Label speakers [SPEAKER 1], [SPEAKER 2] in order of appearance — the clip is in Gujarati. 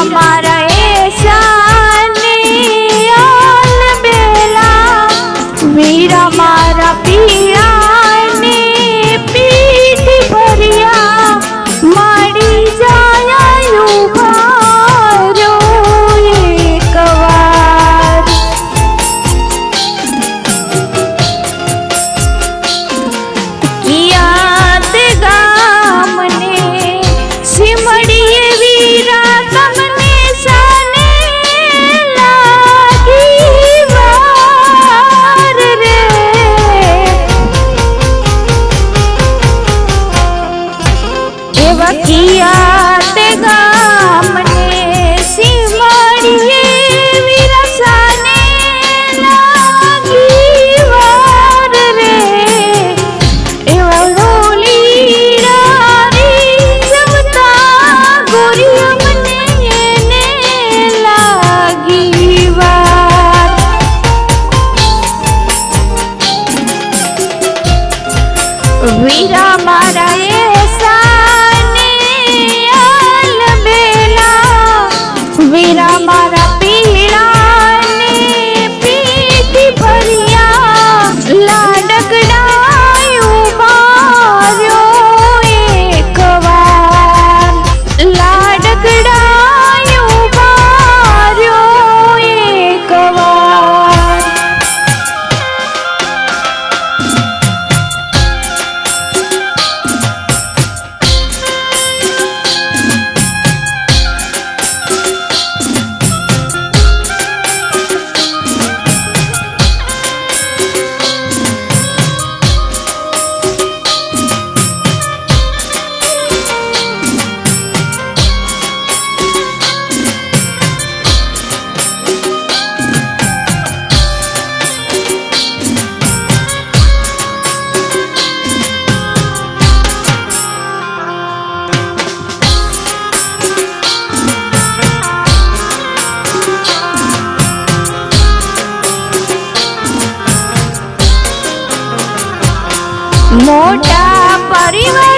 [SPEAKER 1] আমার સખિયા તે ગામને વીરા મારા મોટા પરિવાર